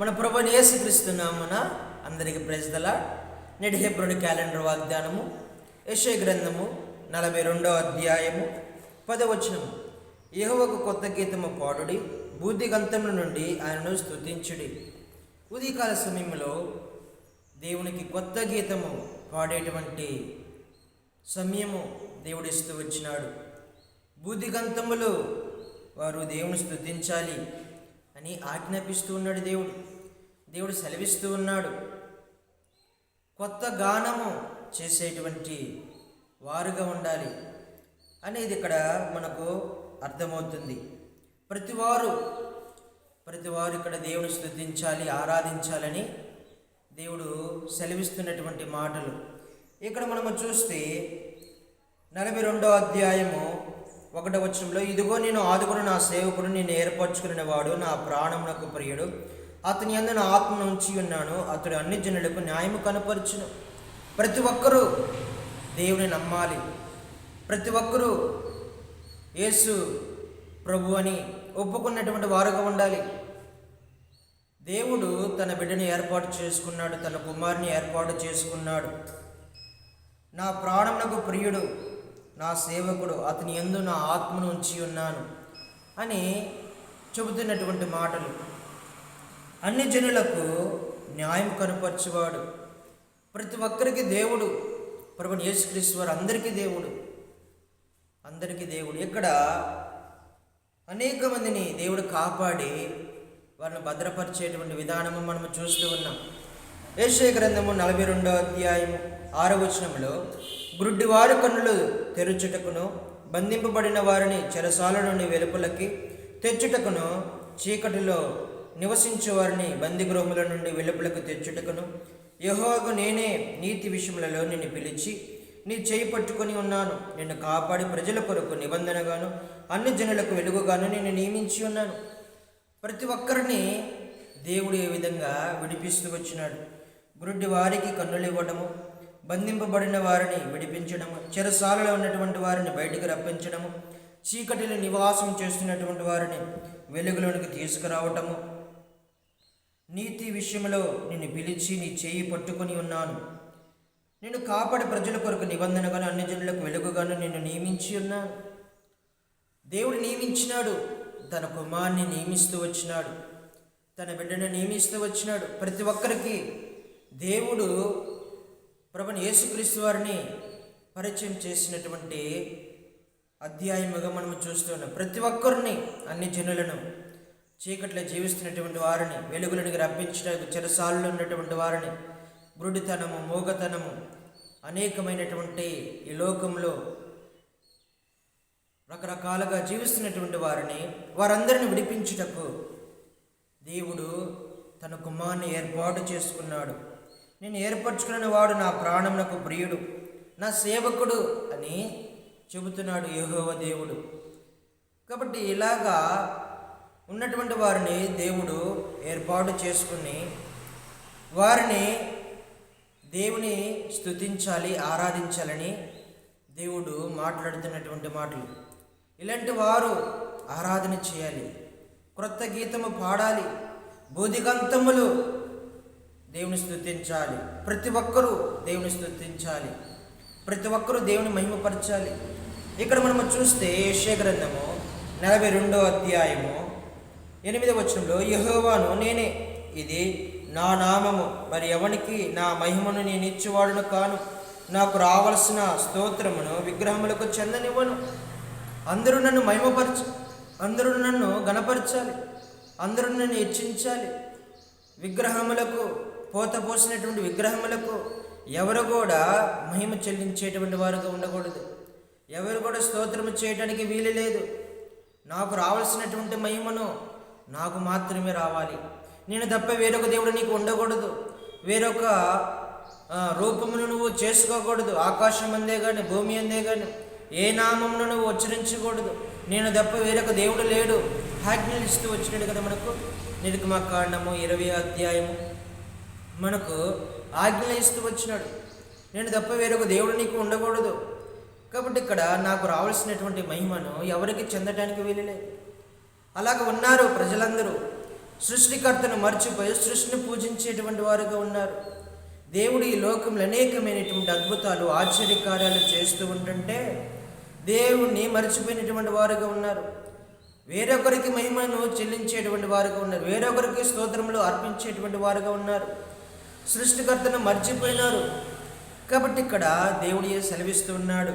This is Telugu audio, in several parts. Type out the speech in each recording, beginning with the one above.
మన ప్రభుని యేసుక్రీస్తున్నామున అందరికీ ప్రజల నేటి హెబ్రోని క్యాలెండర్ వాగ్దానము యశయ గ్రంథము నలభై రెండో అధ్యాయము పదవచనము యహోవకు కొత్త గీతము పాడుడి బుద్ధిగంతముల నుండి ఆయనను స్తుతించుడి. ఉదయకాల సమయంలో దేవునికి కొత్త గీతము పాడేటువంటి సమయము దేవుడిస్తూ వచ్చినాడు. బుద్ధిగంతములు వారు దేవుని స్తుతించాలి. అని ఆజ్ఞాపిస్తూ ఉన్నాడు దేవుడు. దేవుడు సెలవిస్తూ ఉన్నాడు. కొత్త గానము చేసేటువంటి వారుగా ఉండాలి అనేది ఇక్కడ మనకు అర్థమవుతుంది. ప్రతివారు ప్రతివారు ఇక్కడ దేవుని స్థుతించాలి ఆరాధించాలని దేవుడు సెలవిస్తున్నటువంటి మాటలు. ఇక్కడ మనము చూస్తే నలభై రెండో అధ్యాయము ఒకటో వచనంలో ఇదిగో నేను ఆదుకుని నా సేవకుడు నేను ఏర్పరచుకున్న వాడు నా ప్రాణమునకు ప్రియుడు. అతని అందు నా ఆత్మ ఉంచి ఉన్నాను. అతడు అన్ని జనులకు న్యాయము కనపరచును. ప్రతి ఒక్కరూ దేవుని నమ్మాలి. ప్రతి ఒక్కరూ యేసు ప్రభు అని ఒప్పుకున్నటువంటి వారుగా ఉండాలి. దేవుడు తన బిడ్డని ఏర్పాటు చేసుకున్నాడు తన కుమారుని ఏర్పాటు చేసుకున్నాడు. నా ప్రాణమునకు ప్రియుడు. నా సేవకుడు అతని ఎందు నా ఆత్మను ఉంచి ఉన్నాను అని చెబుతున్నటువంటి మాటలు. అన్ని జనులకు న్యాయం కనుపరచువాడు. ప్రతి ఒక్కరికి దేవుడు ప్రభు యేసుక్రీస్తు వారు అందరికీ దేవుడు. అందరికీ దేవుడు. ఇక్కడ అనేక మందిని దేవుడు కాపాడి వారిని భద్రపరిచేటువంటి విధానము మనము చూస్తూ ఉన్నాం. ఏషయ గ్రంథము నలభై రెండో అధ్యాయం ఆరో వచనంలో గుడ్డివారి కన్నులు తెరుచుటకును బంధింపబడిన వారిని చెరసాల నుండి వెలుపలకి తెచ్చుటకును చీకటిలో నివసించే వారిని బందిగృహముల నుండి వెలుపలకు తెచ్చుటకును. యెహోవాకు నేనే నీతి విషయములలో నిన్ను పిలిచి నీ చేయి పట్టుకొని ఉన్నాను. నిన్ను కాపాడి ప్రజల కొరకు నిబంధనగాను అన్ని జనులకు వెలుగుగాను నేను నియమించి ఉన్నాను. ప్రతి ఒక్కరిని దేవుడు ఏ విధంగా విడిపిస్తూ వచ్చినాడు? గురుడి వారికి కన్నులు ఇవ్వడము బంధింపబడిన వారిని విడిపించడము చెరసాలలో ఉన్నటువంటి వారిని బయటికి రప్పించడము చీకటిలో నివాసం చేస్తున్నటువంటి వారిని వెలుగులోనికి తీసుకురావటము. నీతి విషయంలో నిన్ను పిలిచి నీ చేయి పట్టుకొని ఉన్నాను. నేను కాపాడి ప్రజల కొరకు నిబంధనగాను అన్ని జనులకు వెలుగుగాను నిన్ను నియమించి ఉన్నాను. దేవుడు నియమించినాడు తన కుమార్ని నియమిస్తూ వచ్చినాడు. తన బిడ్డను నియమిస్తూ వచ్చినాడు. ప్రతి ఒక్కరికి దేవుడు ప్రభుని యేసుక్రీస్తు వారిని పరిచయం చేసినటువంటి అధ్యాయముగా మనము చూస్తున్నాం ప్రతి ఒక్కరిని అన్ని జనులను చీకట్లో జీవిస్తున్నటువంటి వారిని వెలుగులను రప్పించడానికి చెరసాలలో ఉన్నటువంటి వారిని గురుడితనము మూగతనము అనేకమైనటువంటి ఈ లోకంలో రకరకాలుగా జీవిస్తున్నటువంటి వారిని వారందరిని విడిపించుటకు దేవుడు తన కుమార్ని ఏర్పాటు చేసుకున్నాడు. నేను ఏర్పరచుకున్న వాడు నా ప్రాణమునకు ప్రియుడు నా సేవకుడు అని చెబుతున్నాడు యహోవ దేవుడు. కాబట్టి ఇలాగా ఉన్నటువంటి వారిని దేవుడు ఏర్పాటు చేసుకుని వారిని దేవుని స్తుతించాలి ఆరాధించాలని దేవుడు మాట్లాడుతున్నటువంటి మాటలు. ఇలాంటి వారు ఆరాధన చేయాలి క్రొత్త గీతము పాడాలి బోధిగంతములు దేవుని స్థుతించాలి. ప్రతి ఒక్కరూ దేవుని స్థుతించాలి. ప్రతి ఒక్కరూ దేవుని మహిమపరచాలి. ఇక్కడ మనము చూస్తే యెషయా గ్రంథము నలభై రెండో అధ్యాయము ఎనిమిదవ వచనంలో యెహోవాను నేనే. ఇది నా నామము. మరి ఎవనికి నా మహిమను నేను ఇచ్చేవాడును కాను? నాకు రావలసిన స్తోత్రమును విగ్రహములకు చెందనివ్వను. అందరూ నన్ను మహిమపరచ అందరూ నన్ను గణపరచాలి. అందరూ నన్ను హెచ్చించాలి. విగ్రహములకు పోత పోసినటువంటి విగ్రహములకు ఎవరు కూడా మహిమ చెల్లించేటువంటి వారుగా ఉండకూడదు. ఎవరు కూడా స్తోత్రము చేయడానికి వీలు లేదు. నాకు రావాల్సినటువంటి మహిమను నాకు మాత్రమే రావాలి. నేను తప్ప వేరొక దేవుడు నీకు ఉండకూడదు. వేరొక రూపమును నువ్వు చేసుకోకూడదు. ఆకాశం అందే కానీ భూమి అందే కానీ ఏ నామమును నువ్వు ఉచ్చరించకూడదు. నేను తప్ప వేరొక దేవుడు లేడు. ఆజ్ఞలు ఇస్తూ వచ్చినాడు కదా మనకు నిర్గమకాండము ఇరవై అధ్యాయము మనకు ఆజ్ఞలు ఇస్తూ వచ్చినాడు. నేను తప్ప వేరొక దేవుడు నీకు ఉండకూడదు. కాబట్టి ఇక్కడ నాకు రావాల్సినటువంటి మహిమను ఎవరికి చెందటానికి వీలులేదు. అలాగ ఉన్నారు ప్రజలందరూ. సృష్టికర్తను మర్చిపోయి సృష్టిని పూజించేటువంటి వారుగా ఉన్నారు. దేవుడు ఈ లోకంలో అనేకమైనటువంటి అద్భుతాలు ఆశ్చర్యకార్యాలు చేస్తూ ఉంటుంటే దేవుణ్ణి మర్చిపోయినటువంటి వారుగా ఉన్నారు. వేరొకరికి మహిమను చెల్లించేటువంటి వారుగా ఉన్నారు. వేరొకరికి స్తోత్రములు అర్పించేటువంటి వారుగా ఉన్నారు. సృష్టికర్తను మర్చిపోయినారు. కాబట్టి ఇక్కడ దేవుడు సెలవిస్తున్నాడు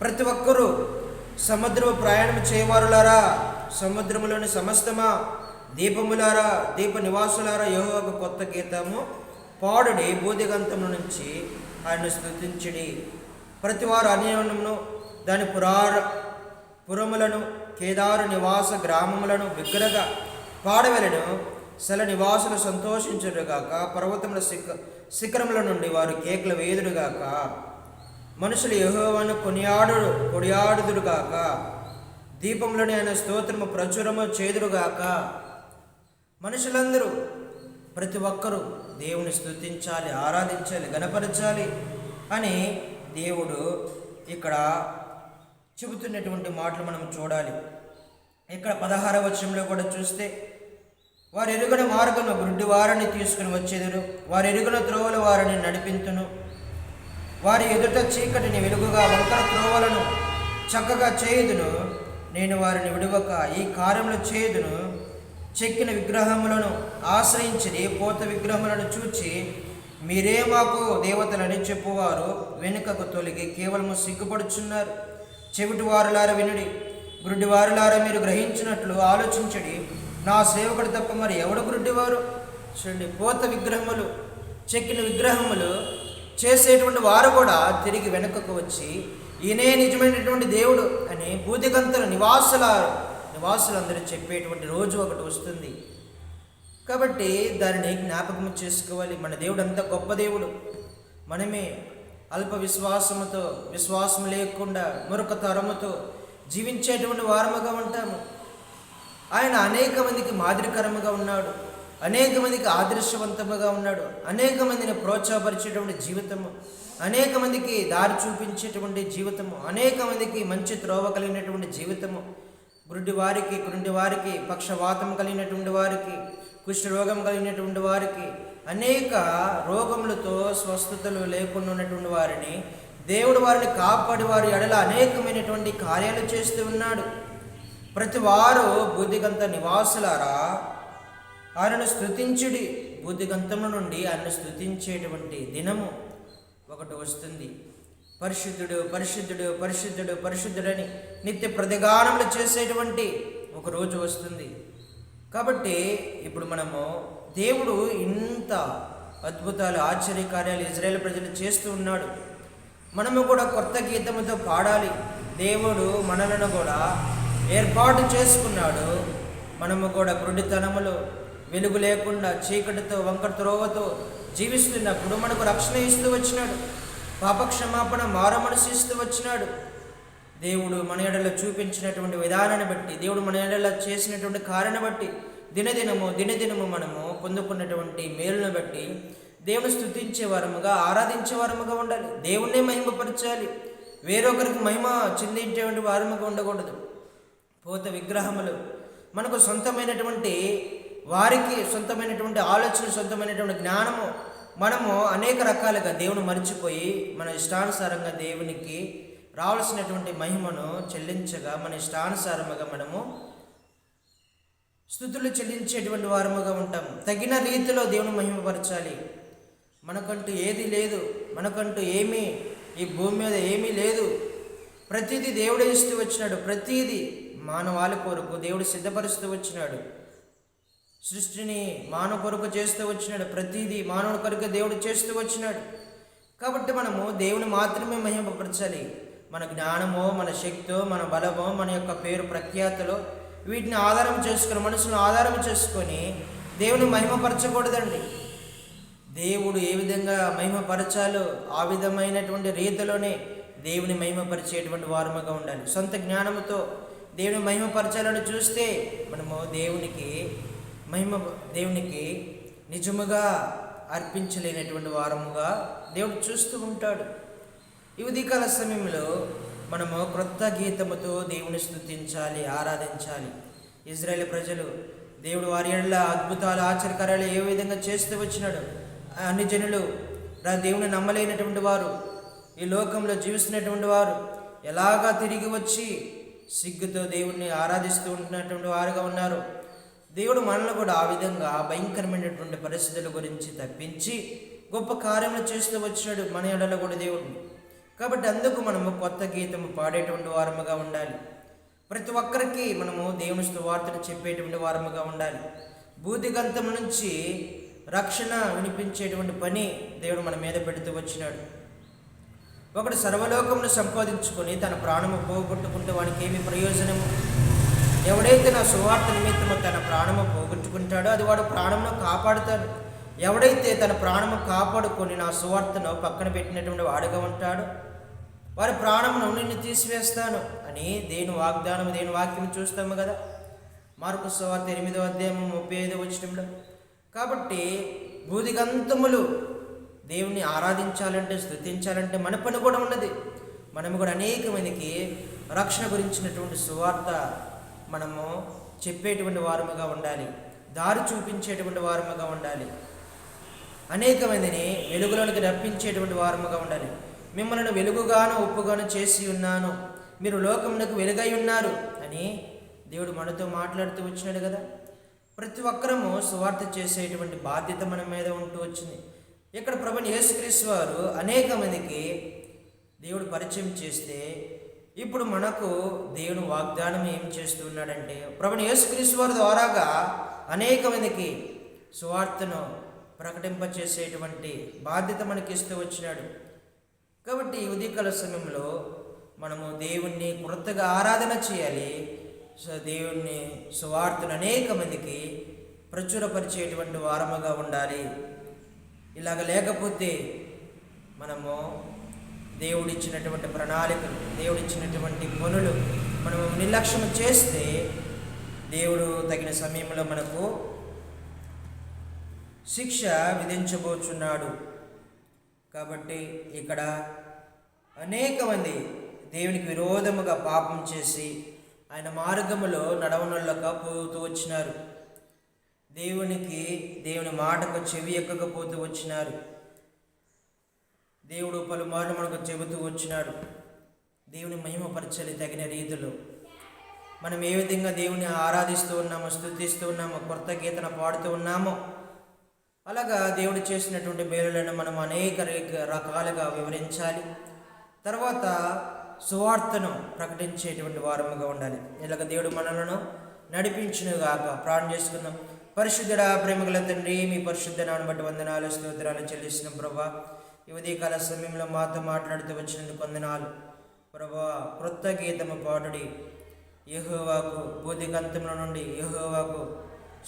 ప్రతి ఒక్కరూ సముద్రము ప్రయాణం చేయవారులారా? సముద్రములోని సమస్తమా? దీపములారా? దీప నివాసులారా ఒక కొత్త గీతము. పాడుడి బూదిగంతము నుంచి ఆయన స్థుతించడి ప్రతి వారు అన్యమును దాని పురార పురములను కేదారు నివాస గ్రామములను బిగ్గరగా పాడవెలను శల నివాసులు సంతోషించుడుగాక పర్వతముల శిఖ శిఖరముల నుండి వారు కేకలు వేదుడుగాక మనుషులు యెహోవాను కొనియాడు కొనియాడుదురుగాక. దీపంలోని ఆయన స్తోత్రము ప్రచురము చేదురుగాక మనుషులందరూ ప్రతి ఒక్కరూ దేవుని స్తుతించాలి ఆరాధించాలి గణపరచాలి అని దేవుడు ఇక్కడ చెబుతున్నటువంటి మాటలు మనం చూడాలి. ఇక్కడ పదహార వచనంలో కూడా చూస్తే వారు ఎరుగని మార్గము గుడ్డి వారిని తీసుకుని వచ్చేదురు. వారు ఎరుగున త్రోవల వారిని నడిపింతును. వారి ఎదుట చీకటిని వెలుగుగా వంకర త్రోవలను చక్కగా చేయుదును. నేను వారిని విడువక ఈ కార్యములు చేయుదును. చెక్కిన విగ్రహములను ఆశ్రయించి పోత విగ్రహములను చూచి మీరే మాకు దేవతలని చెప్పువారు. వెనుకకు తొలగి కేవలము సిగ్గుపడుచున్నారు. చెవిటి వారులార వినుడి గురుడి వారులార మీరు గ్రహించినట్లు ఆలోచించడి. నా సేవకుడు తప్ప మరి ఎవడు గురుడివారు? చూడండి పోత విగ్రహములు చెక్కిన విగ్రహములు చేసేటువంటి వారు కూడా తిరిగి వెనుకకు వచ్చి ఈయనే నిజమైనటువంటి దేవుడు అని భూతికంతల నివాసుల నివాసులందరూ చెప్పేటువంటి రోజు ఒకటి వస్తుంది. కాబట్టి దానిని జ్ఞాపకం చేసుకోవాలి. మన దేవుడు అంత గొప్ప దేవుడు. మనమే అల్ప విశ్వాసముతో విశ్వాసం లేకుండా మరొక తరముతో జీవించేటువంటి వారముగా ఉంటాము. ఆయన అనేక మందికి మాదిరికరముగా ఉన్నాడు. అనేక మందికి ఆదర్శవంతముగా ఉన్నాడు. అనేక మందిని ప్రోత్సాహపరిచేటువంటి జీవితము. అనేక మందికి దారి చూపించేటువంటి జీవితము. అనేక మందికి మంచి త్రోవ కలిగినటువంటి జీవితము. గురుడి వారికి గురుడి వారికి పక్షవాతం కలిగినటువంటి వారికి కుష్ఠరోగం కలిగినటువంటి వారికి అనేక రోగములతో స్వస్థతలు లేకుండా ఉన్నటువంటి వారిని దేవుడు వారిని కాపాడి వారి ఎడల అనేకమైనటువంటి కార్యాలు చేస్తూ ఉన్నాడు. ప్రతి వారు బుద్ధిగంత నివాసులారా. ఆయనను స్థుతించుడి బుద్ధిగంతము నుండి ఆయన స్థుతించేటువంటి దినము ఒకటి వస్తుంది. పరిశుద్ధుడు పరిశుద్ధుడు పరిశుద్ధుడు పరిశుద్ధుడని నిత్య ప్రతిగానములు చేసేటువంటి ఒక రోజు వస్తుంది. కాబట్టి ఇప్పుడు మనము దేవుడు ఇంత అద్భుతాలు ఆశ్చర్యకార్యాలు ఇజ్రాయేల్ ప్రజలు చేస్తూ ఉన్నాడు. మనము కూడా కొత్త గీతముతో పాడాలి. దేవుడు మనలను కూడా ఏర్పాటు చేసుకున్నాడు. మనము కూడా గురుడితనములో వెలుగు లేకుండా చీకటితో వంకర త్రోవతో జీవిస్తున్నప్పుడు మనకు రక్షణ ఇస్తూ వచ్చినాడు. పాపక్షమాపణ మారమనసు ఇస్తూ వచ్చినాడు. దేవుడు మన ఎడలో చూపించినటువంటి విధానాన్ని బట్టి దేవుడు మన ఎడలో చేసినటువంటి కార్యాన్ని బట్టి దినదినము దినదినము మనము పొందుకున్నటువంటి మేలును బట్టి దేవుని స్థుతించే వారముగా ఆరాధించే వారముగా ఉండాలి. దేవుణ్ణే మహిమపరచాలి. వేరొకరికి మహిమ చెందించేటువంటి వారముగా ఉండకూడదు. భూత విగ్రహములు. మనకు సొంతమైనటువంటి వారికి సొంతమైనటువంటి ఆలోచన సొంతమైనటువంటి జ్ఞానము. మనము అనేక రకాలుగా దేవుని మర్చిపోయి మన ఇష్టానుసారంగా దేవునికి రావాల్సినటువంటి మహిమను చెల్లించగా మన ఇష్టానుసారముగా మనము స్థుతులు చెల్లించేటువంటి వారముగా ఉంటాం. తగిన రీతిలో దేవుని మహిమపరచాలి. మనకంటూ ఏది లేదు. మనకంటూ ఏమీ ఈ భూమి మీద ఏమీ లేదు. ప్రతిదీ దేవుడే ఇస్తూ వచ్చినాడు. ప్రతిదీ మానవాళి కొరకు దేవుడు సిద్ధపరుస్తూ వచ్చినాడు. సృష్టిని మానవ కొరకు చేస్తూ వచ్చినాడు. ప్రతిదీ మానవుడి కొరకు దేవుడు చేస్తూ వచ్చినాడు. కాబట్టి మనము దేవుని మాత్రమే మహిమపరచాలి. మన జ్ఞానమో మన శక్తో మన బలమో మన యొక్క పేరు ప్రఖ్యాతలో వీటిని ఆధారం చేసుకుని మనసును ఆధారం చేసుకొని దేవుని మహిమపరచకూడదండి. దేవుడు ఏ విధంగా మహిమపరచాలో ఆ విధమైనటువంటి రీతిలోనే దేవుని మహిమపరిచేటువంటి వారముగా ఉండాలి. సొంత జ్ఞానముతో దేవుని మహిమపరచాలని చూస్తే మనము దేవునికి మహిమ దేవునికి నిజముగా అర్పించలేనటువంటి వారముగా దేవుడు చూస్తూ ఉంటాడు. ఈ ఉదయకాల సమయంలో మనము క్రొత్త గీతముతో దేవుని స్తుతించాలి ఆరాధించాలి. ఇజ్రాయేల్ ప్రజలు దేవుడు వారి ఏళ్ళ అద్భుతాలు ఆశ్చర్యకార్యాలు ఏ విధంగా చేస్తూ వచ్చినాడు అన్ని జనులు దేవుని నమ్మలేనటువంటి వారు. ఈ లోకంలో జీవిస్తున్నటువంటి వారు ఎలాగా తిరిగి వచ్చి సిగ్గుతో దేవుణ్ణి ఆరాధిస్తూ ఉంటున్నటువంటి వారుగా ఉన్నారు. దేవుడు మనల్ని కూడా ఆ విధంగా భయంకరమైనటువంటి పరిస్థితుల గురించి తప్పించి గొప్ప కార్యములు చేస్తూ వచ్చినాడు మన ఎడలో కూడా దేవుడు. కాబట్టి అందుకు మనము కొత్త గీతము పాడేటువంటి వారముగా ఉండాలి. ప్రతి ఒక్కరికి మనము దేవుని స్తువార్తను చెప్పేటువంటి వారముగా ఉండాలి. భూతిగంతం నుంచి రక్షణ వినిపించేటువంటి పని దేవుడు మన మీద పెడుతూ వచ్చినాడు. ఒకడు సర్వలోకమును సంపాదించుకొని తన ప్రాణము పోగొట్టుకుంటే వానికి ఏమి ప్రయోజనము? ఎవడైతే నా సువార్త నిమిత్తము తన ప్రాణము పోగొట్టుకుంటాడో అది వాడు ప్రాణమును కాపాడుతాడు. ఎవడైతే తన ప్రాణము కాపాడుకొని నా సువార్తను పక్కన పెట్టినటువంటి వాడుగా ఉంటాడు వారి ప్రాణమును నిన్ను తీసివేస్తాను అని దేని వాగ్దానం దేని వాక్యం చూస్తాము కదా? మార్కు సువార్త ఎనిమిదో అధ్యాయం ముప్పై ఐదో వచ్చినంలో కాబట్టి భూదిగంతములు దేవుని ఆరాధించాలంటే స్థుతించాలంటే మన పని కూడా ఉన్నది. మనము కూడా అనేక మందికి రక్షణ గురించినటువంటి సువార్త మనము చెప్పేటువంటి వారముగా ఉండాలి. దారి చూపించేటువంటి వారముగా ఉండాలి. అనేక మందిని వెలుగులోనికి రప్పించేటువంటి వారముగా ఉండాలి. మిమ్మల్ని వెలుగుగాను ఉప్పుగాను చేసి ఉన్నాను. మీరు లోకమునకు వెలుగై ఉన్నారు అని దేవుడు మనతో మాట్లాడుతూ వచ్చినాడు కదా. ప్రతి ఒక్కరము సువార్త చేసేటువంటి బాధ్యత మన మీద ఉంటూ వచ్చింది. ఇక్కడ ప్రభుని యేసుక్రీస్తు వారు అనేక మందికి దేవుడు పరిచయం చేస్తే ఇప్పుడు మనకు దేవుని వాగ్దానం ఏం చేస్తున్నాడంటే ప్రభుని యేసుక్రీస్తు వారి ద్వారాగా అనేక మందికి సువార్తను ప్రకటింపచేసేటువంటి బాధ్యత మనకి ఇస్తూ వచ్చినాడు. కాబట్టి ఉదయకాల సమయంలో మనము దేవుణ్ణి కొత్తగా ఆరాధన చేయాలి. సో దేవుణ్ణి సువార్తను అనేక మందికి ప్రచురపరిచేటువంటి వారముగా ఉండాలి. ఇలాగ లేకపోతే మనము దేవుడిచ్చినటువంటి ప్రణాళికలు దేవుడిచ్చినటువంటి పనులు మనము నిర్లక్ష్యం చేస్తే దేవుడు తగిన సమయంలో మనకు శిక్ష విధించబోచున్నాడు. కాబట్టి ఇక్కడ అనేక మంది దేవునికి విరోధముగా పాపం చేసి ఆయన మార్గములో నడవనుల్లక పోతూ వచ్చినారు. దేవునికి దేవుని మాటకు చెవి ఎక్కకపోతూ వచ్చినారు. దేవుడు పలుమార్లు మనకు చెబుతూ వచ్చినాడు. దేవుని మహిమపరచలి తగిన రీతిలో. మనం ఏ విధంగా దేవుని ఆరాధిస్తూ ఉన్నామో స్థుతిస్తూ ఉన్నామో కొత్త గీతన పాడుతూ ఉన్నామో అలాగా దేవుడు చేసినటువంటి మేలులను మనం అనేక రకాలుగా వివరించాలి. తర్వాత సువార్తను ప్రకటించేటువంటి వారముగా ఉండాలి. ఇలాగ దేవుడు మనలను నడిపించునుగాక ప్రాణం చేసుకుందాం. పరిశుద్ధుడ ప్రేమగల తండ్రి మీ పరిశుద్ధ నాన్న బట్టి వందనాలు స్తోత్రాలు చెల్లిస్తున్న ప్రభా. ఈ ఉదయకాల సమయంలో మాతో మాట్లాడుతూ వచ్చినందుకు వందనాలు. ప్రభా క్రొత్త గీతము పాటుడి యహోవాకు బోధికంతముల నుండి యహోవాకు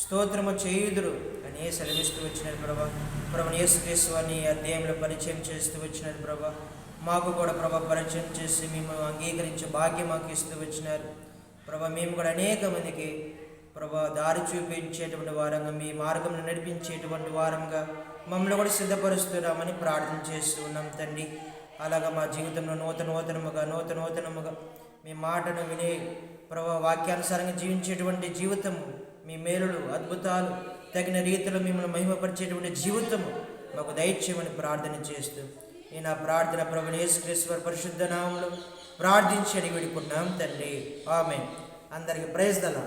స్తోత్రము చేయుదురు అని సెలవిస్తూ వచ్చినారు ప్రభా. ప్రభు యేసుక్రీస్తు అని ఈ అధ్యాయంలో పరిచయం చేస్తూ వచ్చినారు ప్రభా. మాకు కూడా ప్రభా పరిచయం చేసి మేము అంగీకరించే భాగ్యం మాకు ఇస్తూ వచ్చినారు. ప్రభా మేము కూడా అనేక మందికి ప్రభా దారి చూపించేటువంటి వారంగా మీ మార్గంలో నడిపించేటువంటి వారంగా మమ్మల్ని కూడా సిద్ధపరుస్తున్నామని ప్రార్థన చేస్తూ ఉన్నాం తండ్రి. అలాగా మా జీవితంలో నూతన నూతనముగా నూతన నూతనముగా మీ మాటను విని ప్రభా వాక్యానుసారంగా జీవించేటువంటి జీవితము మీ మేలులు అద్భుతాలు తగిన రీతిలో మిమ్మల్ని మహిమపరిచేటువంటి జీవితము మాకు దయచేయమని ప్రార్థన చేస్తూ నేను ఆ ప్రార్థన ప్రభు యేసుక్రీశ్వర పరిశుద్ధ నామంలో ప్రార్థించి అడిగి విడుకున్నాం తండ్రి. ఆమె అందరికి ప్రైజ్ దలా